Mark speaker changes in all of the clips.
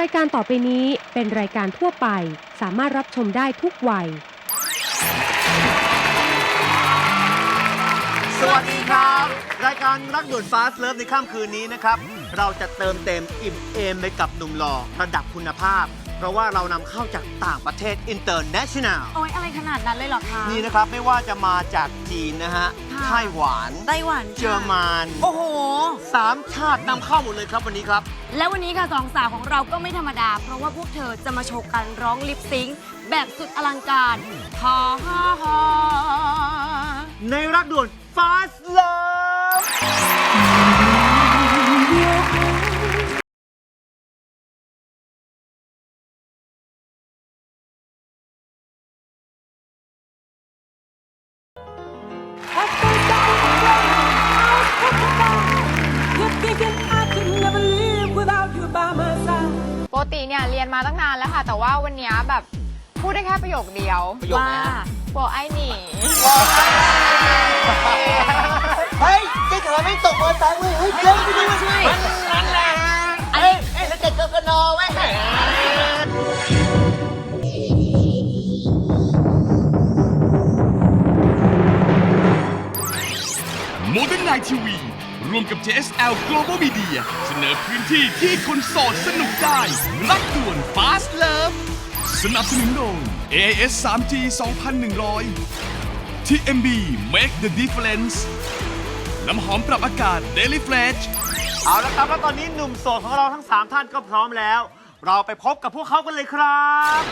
Speaker 1: รายการต่อไปนี้เป็นรายการทั่วไป สามารถรับชมได้ทุกวัย
Speaker 2: สวัสดีครับ รายการรักด่วนฟาสเลิฟในค่ำคืนนี้นะครับ เราจะเติมเต็มอิ่มเอมไปกับหนุ่มหล่อระดับคุณภาพ ราะว่าเรานำเข้าจากต่างประเทศ international
Speaker 3: โอ้ยอะไรขนาดนั้นเลยเหรอคะ
Speaker 2: นี่นะครับไม่ว่าจะมาจากจีนนะฮะ
Speaker 3: ค่ะ
Speaker 2: ไต้หวัน
Speaker 3: ไต้หวัน
Speaker 2: เยอรมัน
Speaker 3: โอ้โห
Speaker 2: สามชาตินำเข้าหมดเลยครับวันนี้ครับ
Speaker 3: แล้ววันนี้ค่ะสองสาวของเราก็ไม่ธรรมดา เพราะว่าพวกเธอจะมาโชว์การร้องลิปซิงค์แบบสุดอลังการฮาฮาฮา
Speaker 2: ในรักด่วนฟา
Speaker 4: นเนี้ยแบบพูดได้แค่ประโยคเดียว
Speaker 2: ประโยคไหน
Speaker 4: ว่า
Speaker 2: ฮะ
Speaker 4: บอกไอ้หนี
Speaker 2: เฮ้ยเจ๊เถอไม่ตกมอไซค์เว้ยเฮ้ยเจ๊ไม่ได้มาช่วยนั่นแหละเอ้ยเอ้ยแล้วเด็กก็กนอไว้แหม
Speaker 5: โมเดิร์นไนทีวีร่วมกับ JSL Global Media เสนอพื้นที่ที่คนโสดสนุกได้ รักด่วน Fast Love สนับสนุนโดย AIS 3G 2100 TMB Make the Difference น้ำหอมปรับอากาศ Daily Flash
Speaker 2: เอาละครับแล้วตอนนี้หนุ่มโสดของเราทั้ง 3 ท่านก็พร้อมแล้ว เราไปพบกับพวกเขากันเลยครับ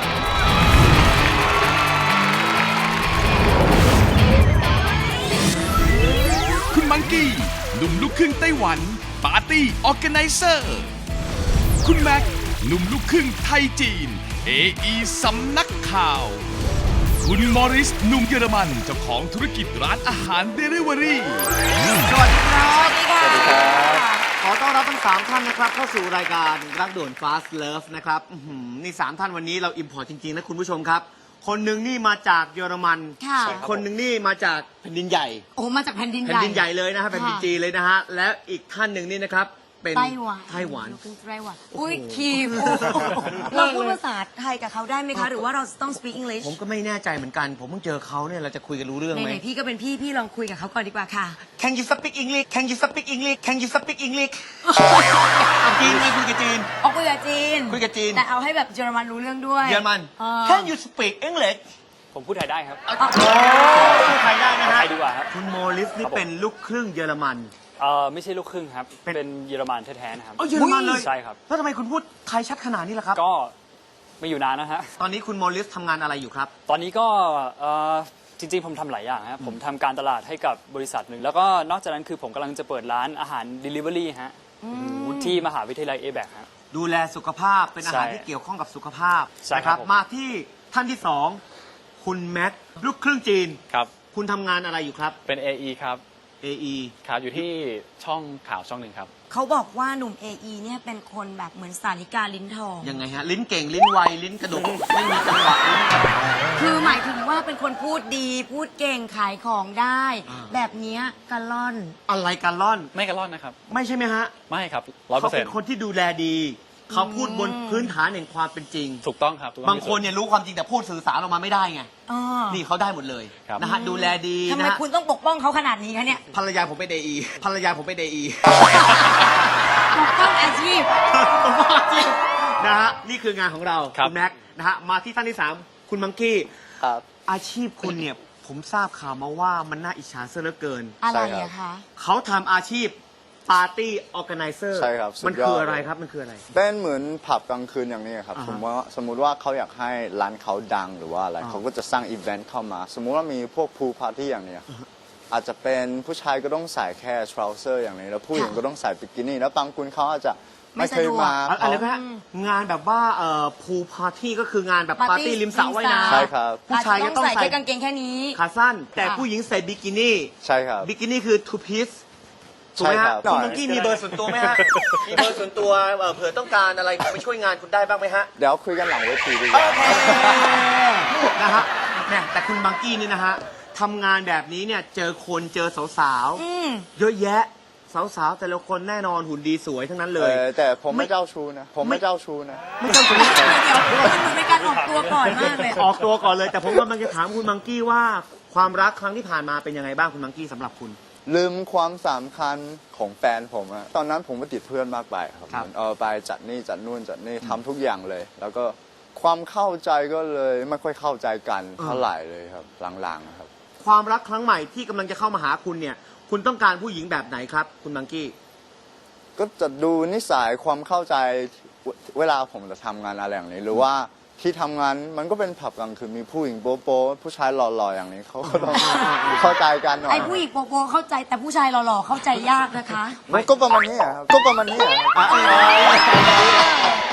Speaker 5: คุณมังกี้หนุ่มลูกครึ่งไต้หวัน ปาร์ตี้ออ g a แก z นเซอร์ คุณแม็กหนุ่มลูกครึ่งไทยจีน AE สำนักข่าว คุณมอริสหนุ่มเยอรมันเจ้าของธุรกิจร้านอาหารเดลิเวอรี่
Speaker 2: สวัสดีครับ
Speaker 3: สวัสดีค่ะ
Speaker 2: ขอต้อนรับทั้ง3ท่านนะครับ เข้าสู่รายการรักด่วน Fast Love นะครับอื้อหือนี่3ท่านวันนี้เราอิมพอร์ตจริง ๆ นะคุณผู้ชมครับ คนหนึ่งนี่มาจากเยอรมัน
Speaker 3: ค่ะ
Speaker 2: คนหนึ่งนี่มาจากแผ่นดินใหญ่
Speaker 3: โอ้มาจากแผ่นดินให
Speaker 2: แผ่น
Speaker 3: ญ่
Speaker 2: ดินใหญ่เลยนะฮะแผ่นดินจีนเลยนะฮะ และอีกท่านหนึ่งนี่นะครับ เป็น
Speaker 3: ไต้หวัน
Speaker 2: ไต้หวัน
Speaker 3: ลูกครึ่งไต้หวัน
Speaker 2: โอ้โห
Speaker 3: อุ้ยคีมเราพูดภาษาไทยกับเขาได้ไหมคะ หรือว่าเราต้อง speak English
Speaker 2: ผมก็ไม่แน่ใจเหมือนกัน ผมเพิ่งเจอเขาเนี่ยเราจะคุยกันรู้เรื่องไหม
Speaker 3: ไหนๆพี่ก็เป็นพี่พี่ลองคุยกับเขาก่อนดีกว่าค่ะ
Speaker 2: Can you speak English Can you speak English Can you speak English จีนไหมคุยกับจีน
Speaker 3: เอาคุยกับจีน
Speaker 2: คุยกับจีน
Speaker 3: แต่เอาให้แบบเยอรมันรู้เรื่องด้วย
Speaker 2: เยอรมัน
Speaker 3: เออ
Speaker 2: Can you speak English
Speaker 6: ผมพูดไทยได้ครับ
Speaker 2: โอ้พูดไทยได้นะฮะ
Speaker 6: ไทยดีกว่าครับ
Speaker 2: คุณโมลิสนี่
Speaker 6: ครับผม
Speaker 2: เป็นลูกครึ่งเยอรมัน
Speaker 6: เออไม่ใช่ลูกครึ่งครับ
Speaker 2: เป็น
Speaker 6: เป็นเยอรมันแท้ๆนะครับ
Speaker 2: เอ้าเยอรมันเลย
Speaker 6: ใช่ครับ
Speaker 2: แล้วทำไมคุณพูดไทยชัดขนาดนี้ล่ะครับ
Speaker 6: ก็ไม่อยู่นานนะฮะ
Speaker 2: ตอนนี้คุณโมลิสทำงานอะไรอยู่ครับ
Speaker 6: ตอนนี้ก็เอ่อจริงๆ ผมทำหลายอย่างครับผมทำการตลาดให้กับบริษัทหนึ่ง แล้วก็นอกจากนั้นคือผมกำลังจะเปิดร้านอาหาร Delivery ฮะที่มหาวิทยาลัยเอแบกฮะ
Speaker 2: ดูแลสุขภาพเป็นอาหาร
Speaker 6: ใช่
Speaker 2: ที่เกี่ยวข้องกับสุขภาพ
Speaker 6: ใช่
Speaker 2: นะค
Speaker 6: ครั
Speaker 2: รับบ
Speaker 6: ผม
Speaker 2: มาที่ท่านที่สองคุณแม็กลูกครึ่งจีน
Speaker 7: ครับ
Speaker 2: คุณทำงานอะไรอยู่ครับ
Speaker 7: เป็น AE ครับ
Speaker 2: AE
Speaker 7: ครับอยู่ที่ช่องข่าวช่องหนึ่งครับ
Speaker 3: เขาบอกว่าหนุ่ม AE เนี่ยเป็นคนแบบเหมือนสาริกาลิ้นทอง
Speaker 2: ยังไงฮะ ลิ้นเก่ง ลิ้นไว ลิ้นกระดก ไม่มีจังหวะลิ้นกระดก
Speaker 3: คือหมายถึงว่าเป็นคนพูดดีพูดเก่งขายของได้
Speaker 2: อ่า
Speaker 3: แบบเนี้ยกะล่อน
Speaker 2: อะไรกันล่อน
Speaker 7: ไม่กระล่อนนะครับ
Speaker 2: ไม่ใช่ไหมฮะ
Speaker 7: ไม่ครับร้อยเปอ
Speaker 2: เขา
Speaker 7: ร์เซ็
Speaker 2: เป็นน
Speaker 7: ต์
Speaker 2: คนที่ดูแลดี เขาพูดบนพื้นฐานแห่งความเป็นจริง
Speaker 7: ถูกต้องครับถูกต้อง
Speaker 2: บางคนเนี่ยรู้ความจริงแต่พูดสื่อสารออกมาไม่ได้ไง
Speaker 3: อ๋อ
Speaker 2: นี่เขาได้หมดเลย
Speaker 7: ครับ
Speaker 2: นะฮะดูแลดี
Speaker 3: ทำไม
Speaker 2: นะฮะ
Speaker 3: คุณต้องปกป้องเขาขนาดนี้คะเนี่ย
Speaker 2: ภรรยาผมเป็น AE ภรรยาผมเป็น AE
Speaker 3: ปกป้องอาชีพ
Speaker 2: ผมว่าจริงนะฮะนี่คืองานของเรา
Speaker 7: ครับ
Speaker 2: ณแม็กซ์นะฮะมาที่ท่านที่สามคุณมังกี้
Speaker 8: ครับ
Speaker 2: อาชีพคุณเนี่ยผมทราบข่าวมาว่ามันน่าอิจฉาเสียเหลือเกิน
Speaker 3: อะไร
Speaker 8: ใช่ครับ
Speaker 3: อะคะ
Speaker 2: เขาทำอาชีพ ปาร์ตี้ออแกไนเซอร์
Speaker 8: ใช่ครับสุดยอด
Speaker 2: มันคืออะไรครับมันคืออะไร
Speaker 8: เป็นเหมือนผับกลางคืนอย่างนี้ครับ
Speaker 2: อ่าฮะ
Speaker 8: สมมติว่าสมมติว่าเขาอยากให้ร้านเขาดังหรือว่าอะไร
Speaker 2: อ่า
Speaker 8: เขาก็จะสร้างอีเวนต์เข้ามา สมมุติว่ามีพวกพูลพาร์ตี้อย่างเนี้ยอาจจะเป็นผู้ชายก็ต้องใส่แค่ทราวเซอร์อย่างนี้ แล้วผู้หญิงก็ต้องใส่บิกินี่ แล้วบางคนเขาอาจจะไม่เคยมา
Speaker 2: อะอะไร
Speaker 8: เขา
Speaker 2: นะฮะงานแบบว่าเอ่อพูพาร์ตี้ก็คืองานแบบปาร์ตี้ริมสระว่ายน้ำ
Speaker 8: ใช่ครับ
Speaker 2: ผู้ชายก็ต้อง
Speaker 3: ใส่
Speaker 2: ใส่
Speaker 3: แค่กางเกงแค่นี้
Speaker 2: ขาสั้น แต่
Speaker 3: ค่ะ
Speaker 2: ผู้หญิงใส่บิกินี่
Speaker 8: ใช่ครับ
Speaker 2: บิกินี่คือ two piece ถูกไหม
Speaker 8: ใช่ค
Speaker 2: ฮะ
Speaker 8: รับ
Speaker 2: คุณมังกี้มีเบอร์ส่วนตัวไหมฮะมีเบอร์ส่วนตัวเอ่อเผื่อต้องการอะไรไปช่วยงานคุณได้บ้างไหมฮะ
Speaker 8: เดี๋ยวคุยกันหลังเวทีดีกว่า
Speaker 2: นะฮะเนี่ยแต่คุณบังกี้นี่นะฮะทำงานแบบนี้เนี่ยเจอคนเจอสาว
Speaker 3: อืม
Speaker 2: ๆเยอะแยะ สาวๆแต่ละคนแน่นอนหุ่นดีสวยทั้งนั้นเลย
Speaker 8: เออแต่ผมไม่เจ้าชู้นะ ผมไม่เจ้าชู้นะ
Speaker 2: ไม่ต้องสงสัย
Speaker 3: เดี๋ยวมันดูเป็นการออกตัวก่อนมากเลย
Speaker 2: ออกตัวก่อนเลย แต่ผมกำลังจะถามคุณมังกี้ว่าความรักครั้งที่ผ่านมาเป็นยังไงบ้างคุณมังกี้สำหรับคุณ
Speaker 8: ลืมความสำคัญของแฟนผมอะตอนนั้นผมก็ติดเพื่อนมากไปครับ
Speaker 2: ครับ
Speaker 8: เหมือนเออไปจัดนี่จัดนู่นจัดนี่ทำทุกอย่างเลย แล้วก็ความเข้าใจก็เลยไม่ค่อยเข้าใจกันเท่าไหร่เลยครับหลังๆนะครับ
Speaker 2: ความรักครั้งใหม่ที่กำลังจะเข้ามาหาคุณเนี่ย คุณต้องการผู้หญิงแบบไหนครับ คุณมังกี้
Speaker 8: ก็จะดูนิสัยความเข้าใจเวเวลาผมจะทำงานอะไรอย่างนี้ หรือว่า ที่ทำงานมันก็เป็นผับกลางคืนมีผู้หญิงโป๊ะโป๊ะผู้ชายหล่อๆอย่างนี้เขาก็ต้อง เข้าใจกันหน่อย
Speaker 3: ไอ้ผู้หญิงโปโปเข้าใจแต่ผู้ชายหล่อๆเข้าใจยากนะคะ
Speaker 8: มันก็ประมาณนี้อะครับก็ประมาณนี้อะครับ
Speaker 2: อะเออ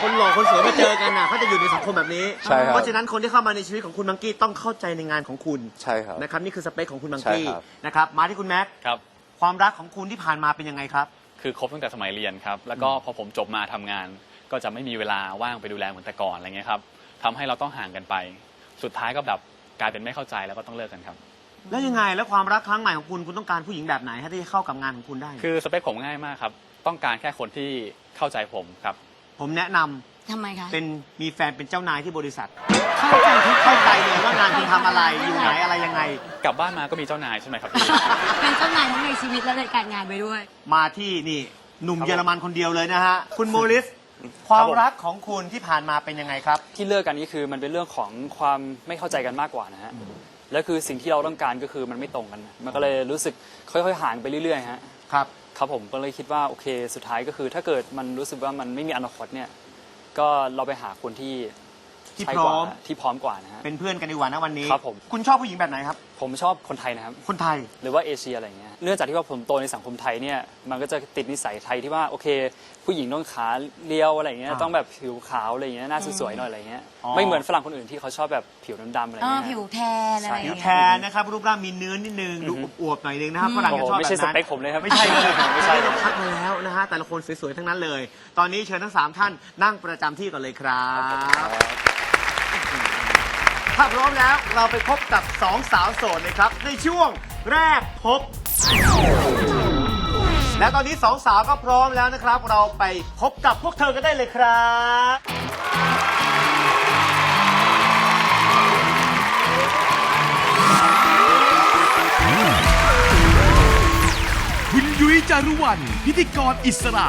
Speaker 2: คนหล่อคนสวยมาเจอกันน่ะเขาจะอยู่ในสังคมแบบนี้
Speaker 8: ใช่ครับ
Speaker 2: เพราะฉะนั้นคนที่เข้ามาในชีวิตของคุณมังกี้ต้องเข้าใจในงานของคุณ
Speaker 8: ใช่ครับ
Speaker 2: นะครับนี่คือสเปคของคุณมัง
Speaker 8: ใช่
Speaker 2: กี้
Speaker 8: ครับ
Speaker 2: นะครับมาที่คุณแม็ก
Speaker 7: ครับ
Speaker 2: ความรักของคุณที่ผ่านมาเป็นยังไงครับ
Speaker 7: คือคบตั้งแต่สมัยเรียนครับ แล้วก็พอผมจบมาทำงาน ก็จะไม่มีเวลาว่างไปดูแลเหมือนแต่ก่อนอะไรเงี้ยครับ ทำให้เราต้องห่างกันไป สุดท้ายก็แบบกลายเป็นไม่เข้าใจแล้วก็ต้องเลิกกันครับ
Speaker 2: แล้วยังไงแล้วความรักครั้งใหม่ของคุณคุณต้องการผู้หญิงแบบไหนให้ที่เข้ากับงานของคุณได้
Speaker 7: คือสเปคผมง่ายมากครับ ต้องการแค่คนที่เข้าใจผมครับ
Speaker 2: ผมแนะนำ
Speaker 3: ทำไมคะ
Speaker 2: เป็นมีแฟนเป็นเจ้านายที่บริษัท เข้าใจทุกเข้าใจเลยว่างานคุณทำอะไรอยู่ไหนอะไรยังไง
Speaker 7: กลับบ้านมาก็มีเจ้านายใช่ไหมครับพี่
Speaker 3: เป็นเจ้านายทั้งในชีวิตและในการงานไปด้วย
Speaker 2: มาที่นี่หนุ่ม
Speaker 7: ครับ
Speaker 2: เยอรมันคนเดียวเลยนะฮะ คุณโมริส ความรักของคุณที่ผ่านมาเป็นยังไงครับ
Speaker 6: ที่เลิกกันนี่คือมันเป็นเรื่องของความไม่เข้าใจกันมากกว่านะฮะแล้วคือสิ่งที่เราต้องการก็คือมันไม่ตรงกัน มันก็เลยรู้สึกค่อยๆห่างไปเรื่อยๆฮะ
Speaker 2: ครับ
Speaker 6: ครับผมก็เลยคิดว่าโอเคสุดท้ายก็คือ ถ้าเกิดมันรู้สึกว่ามันไม่มีอนาคตเนี่ยก็เราไปหาคนที่
Speaker 2: ที่
Speaker 6: ใช่
Speaker 2: พ
Speaker 6: ก
Speaker 2: ร้
Speaker 6: ว่า
Speaker 2: อม
Speaker 6: ที่พร้อมกว่านะฮะ
Speaker 2: เป็นเพื่อนกันดีกว่านะวันนี้
Speaker 6: ครับผม
Speaker 2: คุณชอบผู้หญิงแบบไหนครับ
Speaker 6: ผมชอบคนไทยนะครับ
Speaker 2: คนไทย
Speaker 6: หรือว่าเอเชียอะไรอย่างเงี้ย เนื่องจากที่ว่าผมโตในสังคมไทยเนี่ย มันก็จะติดนิสัยไทยที่ว่าโอเค ผู้หญิงต้องขาเรียวอะไรอย่างเงี้ย
Speaker 2: อ่า
Speaker 6: ต้องแบบผิวขาวอะไรอย่างเงี้ย หน้าสวยๆหน่อยอะไรอย่างเงี้ย
Speaker 2: อ๋อ
Speaker 6: ไม่เหมือนฝรั่งคนอื่นที่เขาชอบแบบผิวดำๆอะไรอ
Speaker 3: เอย่างอ
Speaker 6: เงี้ย
Speaker 3: ผิวแทนอะไรอ
Speaker 2: ผิ
Speaker 3: ย่าวง
Speaker 2: แท
Speaker 3: เงี้ย
Speaker 2: นนะครับรูปร่างมีเนื้อนิดนึงดู
Speaker 6: อือฮึ
Speaker 2: อวบๆหน่อยนึงนะครับฝรั่งจะชอบแบบนั้น
Speaker 6: โอ้โหไม่ใช่สเปคผมเลยครับ
Speaker 2: ไม่ใช่เลย
Speaker 6: ไม่ใช่
Speaker 2: เราคัดมาแล้วนะฮะแต่ละคนสวยๆทั้งนั้นเลย ตอนนี้เชิญทั้งสามท่านนั่งประจำที่ก่อนเลยครับ ถ้าพร้อมแล้วเราไปพบกับสองสาวโสดเลยครับ ในช่วงแรกพบ และตอนนี้สองสาวก็พร้อมแล้วนะครับ เราไปพบกับพวกเธอกันได้เลยครับ
Speaker 5: คุณยุ้ยจารุวรรณพิธีกรอิสระ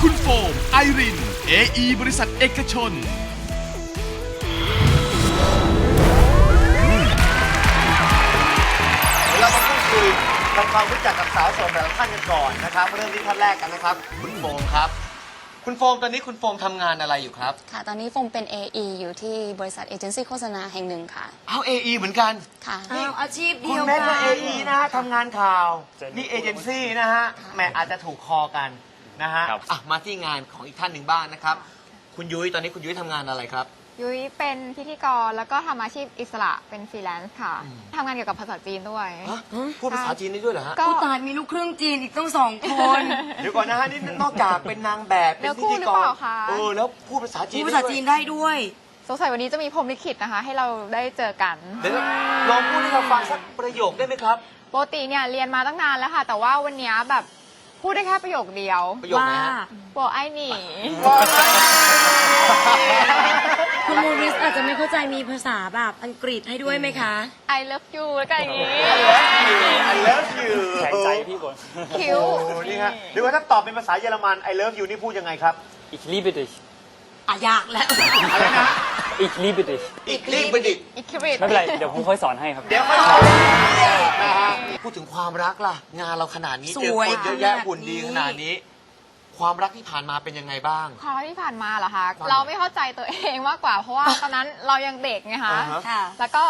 Speaker 5: คุณโฟมไอริน AE บริษัทเอกชน
Speaker 2: ทำความรู้จักกับสาวโสดแต่ละท่านกันก่อนนะครับ เริ่มที่ท่านแรกกันนะครับ คุณโฟมครับ คุณโฟมตอนนี้คุณโฟมทำงานอะไรอยู่ครับ
Speaker 9: ค่ะ ตอนนี้โฟมเป็น AE อยู่ที่บริษัทเอเจนซี่โฆษณาแห่งหนึ่งค่ะ
Speaker 2: เอา AE เหมือนกัน
Speaker 9: ค่ะ
Speaker 3: อ้าวอาชีพ
Speaker 2: คุ
Speaker 3: เดี
Speaker 2: ณ
Speaker 3: ยว
Speaker 2: แม่
Speaker 3: กั
Speaker 2: ก็
Speaker 3: น
Speaker 2: AE นะฮะทำงานข่าว นี่เอเจนซี่นะฮะแหมอาจจะถูกคอกันนะฮะ
Speaker 7: ครับ
Speaker 2: อะมาที่งานของอีกท่านหนึ่งบ้างนะครับ คุณยุ้ยตอนนี้คุณยุ้ยทำงานอะไรครับ
Speaker 4: ยุ้ยเป็นพิธีกรแล้วก็ทำอาชีพอิสระเป็นฟรีแลนซ์ค่ะทำงานเกี่ยวกับภาษาจีนด้วย
Speaker 2: ฮะพูดภาษาจีนได้ด้วยเหรอฮะ
Speaker 4: ก็
Speaker 3: ผู้ตายมีลูกครึ่งจีนอีกต้องสองคน
Speaker 2: เดี๋ยวก่อนนะฮะนี่นอกจากเป็นนางแบบเป็นพิธี
Speaker 4: เนื้อคู่หรื
Speaker 2: ก
Speaker 4: อเป
Speaker 2: ร
Speaker 4: ล่าคะ
Speaker 2: เออแล้วพูดภาษาจีน
Speaker 3: พูด
Speaker 2: ได้
Speaker 3: ภาษา
Speaker 2: ด้วย
Speaker 3: จีนได้ด้วย
Speaker 4: สงสัยวันนี้จะมีพรหมลิขิตนะคะ ให้เราได้เจอกัน
Speaker 2: เดี๋ยวลองพูดให้เราฟังสักประโยคได้ไหมครับ
Speaker 4: ปกติเนี่ยเรียนมาตั้งนานแล้วค่ะ แต่ว่าวันเนี้ยแบบพูดได้แค่ประโยคเดียว
Speaker 2: ประโยคไหนฮะ
Speaker 4: บอกไอ้หนี
Speaker 3: คุณโมริสอาจจะไม่เข้าใจมีภาษาแบบอังกฤษให้ด้วยไหมคะ
Speaker 4: I love you แล้วกันอย่างนี้
Speaker 2: I love you
Speaker 6: แข็งใจพี่ก่อน
Speaker 4: คิ้ว
Speaker 2: โอ้โหนี่ฮะหรือว่าถ้าตอบเป็นภาษาเยอรมัน I love you นี่พูดยังไงครับ
Speaker 6: Ich liebe dich
Speaker 3: อะยากแล้ว
Speaker 2: อะไรนะ
Speaker 6: Ich liebe dich
Speaker 2: อีกรีบไปดิ
Speaker 4: อีคิริต
Speaker 6: ไม่เป็นไร เดี๋ยวผมค่อยสอนให้ครับ
Speaker 2: เดี๋ยวค่อยนะฮะพูดถึงความรักล่ะ งานเราขนาดนี้
Speaker 3: ส
Speaker 2: เจอ
Speaker 3: วย
Speaker 2: คนเยอะแยะ
Speaker 3: ขนาดนี้
Speaker 2: หุ่นดีขนาดนี้ ความรักที่ผ่านมาเป็นยังไงบ้าง
Speaker 4: ความที่ผ่านมาเหรอคะ
Speaker 2: ว่า
Speaker 4: เราไม่เข้าใจตัวเองมากกว่า เพราะว่าตอนนั้นเรายังเด็กไงคะ
Speaker 2: อ่าฮะ
Speaker 3: ค่ะ
Speaker 4: แล้วก็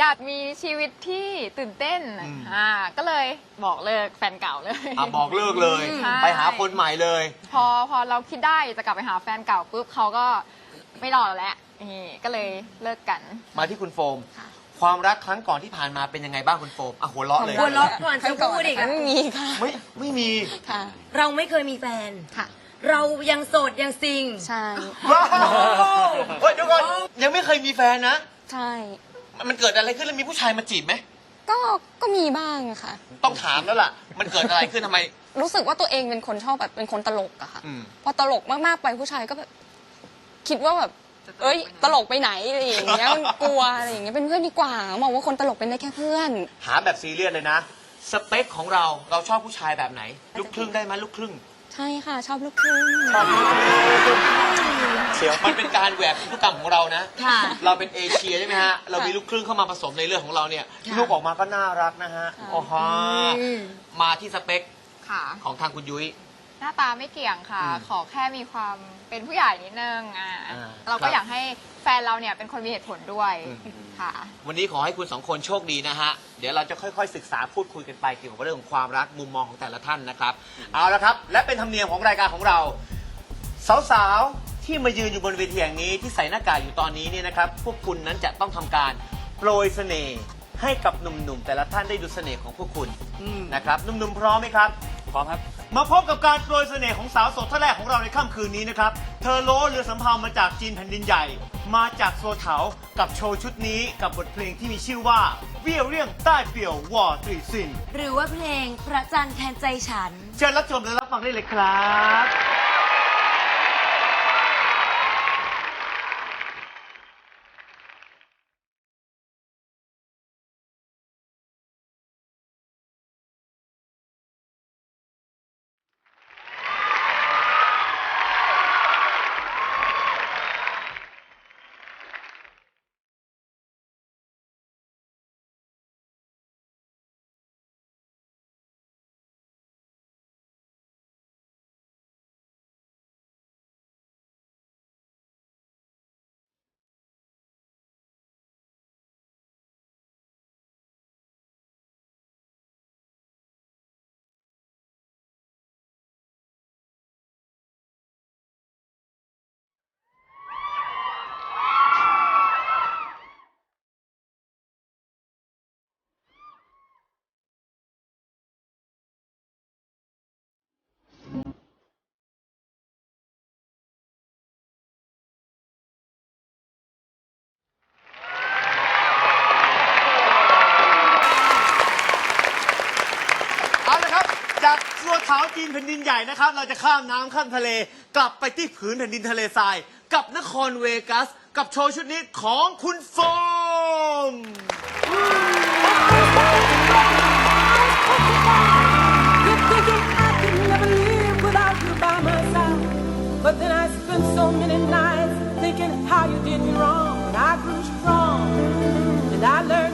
Speaker 4: อยากมีชีวิตที่ตื่นเต้น
Speaker 2: อืม
Speaker 4: อ่าก็เลยบอกเลิกแฟนเก่าเลย
Speaker 2: อะบอกเลิกเลย
Speaker 4: ใช่
Speaker 2: ไปหาคนใหม่เลย
Speaker 4: พอพอเราคิดได้จะกลับไปหาแฟนเก่าปุ๊บเขาก็ไม่รอเราแล้วนี่ก็เลยเลิกกัน
Speaker 2: มาที่คุณโฟม
Speaker 9: ค่ะ
Speaker 2: ความรักครั้งก่อนที่ผ่านมาเป็นยังไงบ้างคุณโฟมอะหัวเราะเลย
Speaker 3: หัวเราะก่อนจะพูดอีก
Speaker 9: ไม่มีค่ะ
Speaker 2: ไม่ไม่มี
Speaker 9: ค่ะ
Speaker 3: เราไม่เคยมีแฟน
Speaker 9: ค่ะ
Speaker 3: เรายังโสดยังซิง
Speaker 9: ใช่
Speaker 2: ว้าวเฮ้ยเดี๋ยวก่อนยังไม่เคยมีแฟนนะ
Speaker 9: ใช่
Speaker 2: มันเกิดอะไรขึ้นแล้วมีผู้ชายมาจีบไหม
Speaker 9: ก็ ก็มีบ้างค่ะ
Speaker 2: ต้องถามแล้วล่ะ มันเกิดอะไรขึ้นทำไม
Speaker 9: รู้สึกว่าตัวเองเป็นคนชอบแบบเป็นคนตลกอะค่ะ
Speaker 2: อืม
Speaker 9: พอตลกมากๆไปผู้ชายก็แบบคิดว่าแบบ เอ้ย ตลกไปไหนอะไรอย่างเงี้ยมันกลัวอะไรอย่างเงี้ยเป็นเพื่อนดีกว่ามองว่าคนตลกเป็นได้แค่เพื่อน
Speaker 2: ถามแบบซีเรียสเลยนะ สเปคของเราเราชอบผู้ชายแบบไหน ลูกครึ่งได้ไหมลูกครึ่ง
Speaker 9: ใช่ค่ะ ชอบลูกครึ่ง
Speaker 2: เสียวมันเป็นการแหวกพันธุกรรมของเรานะ
Speaker 3: ค่ะ
Speaker 2: เราเป็นเอเชียใช่ไหมฮะ เรามีลูกครึ่งเข้ามาผสมในเรื่องของเราเนี่ย
Speaker 3: ค่ะ
Speaker 2: ลูกออกมาก็น่ารักนะฮะโอ้โห
Speaker 3: อืม
Speaker 2: มาที่สเปค
Speaker 4: ค่ะ
Speaker 2: ของทางคุณยุ้ย
Speaker 4: หน้าตาไม่เกี่ยงค่ะ
Speaker 2: อืม
Speaker 4: ขอแค่มีความเป็นผู้ใหญ่นิดนึงอ่า
Speaker 2: อ่า
Speaker 4: เรา
Speaker 2: ครั
Speaker 4: ก็
Speaker 2: บ
Speaker 4: อยากให้แฟนเราเนี่ยเป็นคนมีเหตุผลด้วย
Speaker 2: อืม
Speaker 4: ค่ะ
Speaker 2: วันนี้ขอให้คุณสองคนโชคดีนะฮะ เดี๋ยวเราจะค่อยๆ ศึกษาพูดคุยกันไปเกี่ยวกับเรื่องของความรักมุมมองของแต่ละท่านนะครับ เอาละครับ และเป็นธรรมเนียมของรายการของเรา สาวๆ ที่มายืนอยู่บนเวทีแห่งนี้ที่ใส่หน้ากากอยู่ตอนนี้เนี่ยนะครับ พวกคุณนั้นจะต้องทำการโปรยเสน่ห์ให้กับหนุ่มๆ แต่ละท่านได้ดูเสน่ห์ของพวกคุณนะครับหนุ่มๆพร้อมไหมครับ
Speaker 6: พ ร้อมครับ
Speaker 2: มาพบกับการโปรยเสน่ห์ของสาวโสดท่านแรกของเราในค่ำคืนนี้นะครับ เธอโลเรือสำเภามาจากจีนแผ่นดินใหญ่ มาจากโซเถากับโชว์ชุดนี้กับบทเพลงที่มีชื่อว่าเวี่ยวเรี่ยงใต้เปี่ยววอตรีสิน
Speaker 3: หรือว่าเพลงพระจันทร์แทนใจฉัน
Speaker 2: เชิญรับชมและรับฟังได้เลยครับ จีนแผ่นดินใหญ่นะครับ เราจะข้ามน้ำข้ามทะเล กลับไปที่ผืนแผ่นดินทะเลทราย กับนครเวกัส กับโชว์ชุดนี้ของคุณโฟม
Speaker 10: You're thinking I could never live without you by my side. But then I spent so many nights thinking how you did me wrong. And I grew strong. And I learned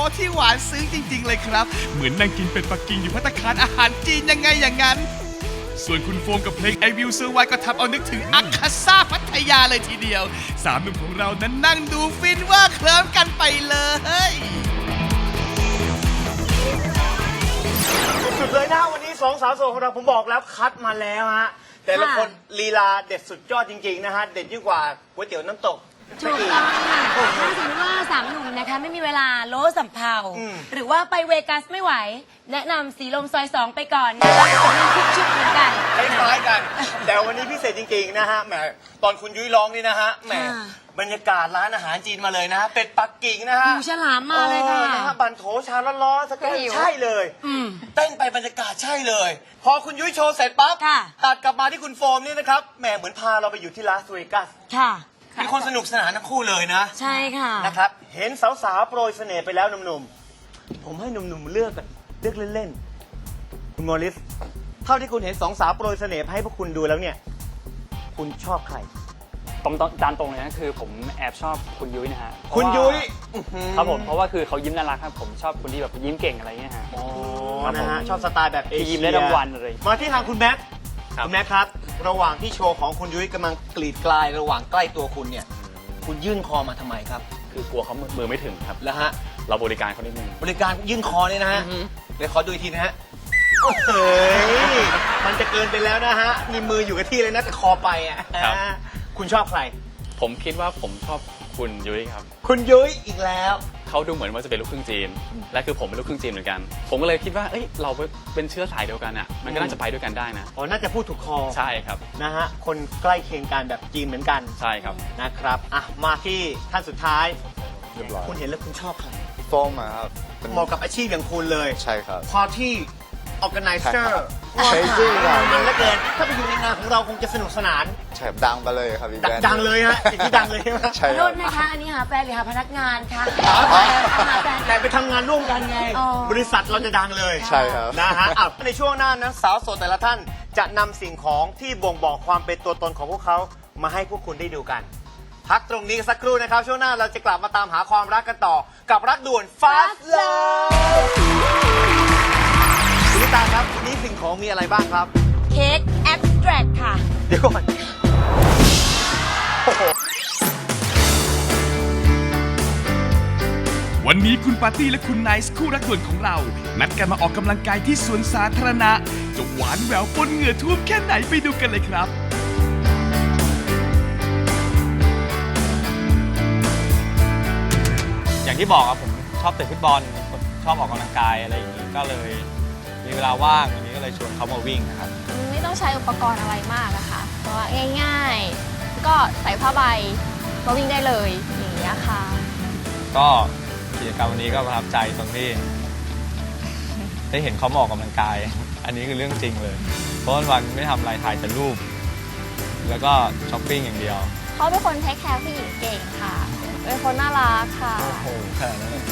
Speaker 5: เป็นโชว์ที่หวานซึ้งจริง ๆ เลยครับ เหมือนนั่งกินเป็ดปักกิ่งอยู่พัตตาคารอาหารจีนยังไงอย่างนั้น ส่วนคุณโฟมกับเพลง I Will Survive ก็ทำเอานึกถึงอัคคาซ่าพัทยาเลยทีเดียว สามหนุ่มของเรานั้นนั่งดูฟินว่าเคลิ้มกันไปเลย
Speaker 2: สุดเลยนะวันนี้สองสาวโสดของเราผมบอกแล้วคัดมาแล้วฮะแต่ละคนลีลาเด็ดสุดยอดจริง ๆ นะฮะ เด็ดยิ่งกว่าก๋วยเตี๋ยวน้ำตก
Speaker 3: ถูกต้องค่ะถ้าสมมติว่าสามหนุ่มนะคะ ไม่มีเวลาโลสัมเภา
Speaker 2: อืม
Speaker 3: หรือว่าไปเวกัสไม่ไหว แนะนำสีลมซอยสองไปก่อนนะคะชุบชุบๆเหมือนกัน
Speaker 2: คล้ายๆกัน แต่วันนี้พิเศษจริงๆนะฮะแหมตอนคุณยุ้ยร้องนี่นะฮะแหม
Speaker 3: ค่ะ
Speaker 2: บรรยากาศร้านอาหารจีนมาเลยนะฮะเป็ดปักกิ่งนะฮะ
Speaker 3: หูฉลามมาเลยค่ะ
Speaker 2: ออนะฮะบันโถชาร้อนๆสแกน
Speaker 4: หิว
Speaker 2: ใช่เลย
Speaker 3: อืม
Speaker 2: เต้นไปบรรยากาศใช่เลย พอคุณยุ้ยโชว์เสร็จปั๊บ
Speaker 3: ค่ะ
Speaker 2: ตัดกลับมาที่คุณโฟมนี่นะครับแหมเหมือนพาเราไปอยู่ที่ลาสเวกัส
Speaker 3: ค่ะ
Speaker 2: มีคนสนุกสนานทั้งคู่เลยนะ
Speaker 3: ใช่ค่ะ
Speaker 2: นะครับ เห็นสาวๆ โปรยเสน่ห์ไปแล้วหนุ่มๆ ผมให้หนุ่มๆ เลือกกันเลือกเล่นๆ คุณโมลิสถท่าที่คุณเห็นสองสาวโปรยเสน่ห์ให้พวกคุณดูแล้วเนี่ย คุณชอบใคร
Speaker 6: ตรงตามตรงเลยนะคือผมแอบชอบคุณยุ้ยนะฮะ
Speaker 2: คุณ
Speaker 6: เพราะว่า
Speaker 2: ยุ้ยอื้อหือ
Speaker 6: ครับผมเพราะว่าคือเขายิ้มน่ารักครับผมชอบคนที่แบบยิ้มเก่งอะไรเงี้ยฮะ
Speaker 2: อ๋อนะฮะชอบสไตล์แบบเอ
Speaker 6: ที่
Speaker 2: เชีย
Speaker 6: ยิ้มได้รางวัลอะไร
Speaker 2: มาที่ทางคุณแม็กซ์
Speaker 7: ครับ
Speaker 2: คุณแม็กซ์ครับ ระหว่างที่โชว์ของคุณยุ้ยกำลังกรีดกลายระหว่างใกล้ตัวคุณเนี่ย คุณยื่นคอมาทำไมครับ
Speaker 7: คือกลัวเขามือไม่ถึงครับ
Speaker 2: แล้วฮะ
Speaker 7: เราบริการเขานิดนึง
Speaker 2: บริการยื่นคอเนี่ยนะฮะ เดี๋ยวขอดูอีกทีนะฮะเฮ้ยมันจะเกินไปแล้วนะฮะ มีมืออยู่กับที่เลยนะแต่คอไปอะ
Speaker 7: ครับ
Speaker 2: คุณชอบใคร
Speaker 7: ผมคิดว่าผมชอบคุณยุ้ยครับ
Speaker 2: คุณยุ้ยอีกแล้ว
Speaker 7: เขาดูเหมือนว่าจะเป็นลูกครึ่งจีน และคือผมเป็นลูกครึ่งจีนเหมือนกัน ผมก็เลยคิดว่าเอ้ยเราเป็นเชื้อสายเดียวกันอะมันก็น่าจะไปด้วยกันได้นะ
Speaker 2: อ๋อน่าจะพูดถูกคอ
Speaker 7: ใช่ครับ
Speaker 2: นะฮะคนใกล้เคียงกันแบบจีนเหมือนกัน
Speaker 7: ใช่ครับ
Speaker 2: นะครับอะมาที่ท่านสุดท้าย
Speaker 8: เรียบร้อย
Speaker 2: คุณเห็นแล้วคุณชอบใคร
Speaker 8: โฟมอะครับเป็น
Speaker 2: เหมาะกับอาชีพอย่างคุณเลย
Speaker 8: ใช่ครับ
Speaker 2: พอที่ organizer
Speaker 8: ใช่จริงครับ
Speaker 2: มันเหลือเกิน ถ้าไปอยู่ในงานของเราคงจะสนุกสนาน
Speaker 8: ใช่ครับดังไปเลยครับพี่
Speaker 2: ดั
Speaker 8: แบ
Speaker 2: ง
Speaker 8: น
Speaker 2: ดังเลยฮะอย่างที่ดังเลยใช่ไหม
Speaker 8: ใช่
Speaker 3: ขอ
Speaker 8: ค
Speaker 3: โท
Speaker 8: รับ
Speaker 3: ษนะคะอันนี้หาแฟนหรือหาพนักงานคะ
Speaker 2: อ๋อ
Speaker 3: หาแฟน
Speaker 2: แต่ไปทำงานร่วมกันไง
Speaker 3: อ๋อ
Speaker 2: บริษัทเราจะดังเลย
Speaker 8: ใช่ครับ
Speaker 2: นะฮะอะในช่วงหน้านะสาวโสดแต่ละท่านจะนำสิ่งของที่บ่งบอกความเป็นตัวตนของพวกเขามาให้พวกคุณได้ดูกัน พักตรงนี้สักครู่นะครับ ช่วงหน้าเราจะกลับมาตามหาความรักกันต่อ กับรักด่วน Fast Love สิ่งของมีอะไรบ้างครับ
Speaker 3: เค้กแอบสแตรกค่ะ
Speaker 2: เดี๋ยวก่อนโอ้โห
Speaker 5: วันนี้คุณปาร์ตี้และคุณไนซ์คู่รักด่วนของเรา นัดกันมาออกกำลังกายที่สวนสาธารณะ จะหวานแหววปนเหงื่อท่วมแค่ไหนไปดูกันเลยครับ
Speaker 11: อย่างที่บอกครับผมชอบเตะฟุตบอลชอบออกกำลังกายอะไรอย่างนี้ก็เลย มีเวลาว่างวันนี้ก็เลยชวนเขามาวิ่งนะครับ
Speaker 4: ไม่ต้องใช้อุปกรณ์อะไรมากอะค่ะเพราะว่าง่าย ๆ ก็ใส่ผ้าใบก็วิ่งได้เลยอย่างนี้ยค่ะ
Speaker 11: ก็กิจกรรมวันนี้ก็ประทับใจตรงที่ ได้เห็นเขามาออกกำลังกาย อันนี้คือเรื่องจริงเลย เพราะวันๆไม่ทำอะไรถ่ายแต่รูป แล้วก็ช้อปปิ้งอย่างเดียว
Speaker 4: เขาเป็นคนเทคแคร์ผู้หญิงเก่งค่ะ เป็นคนน่ารักค่ะ
Speaker 11: โอ้โหขนาดนั้นเลย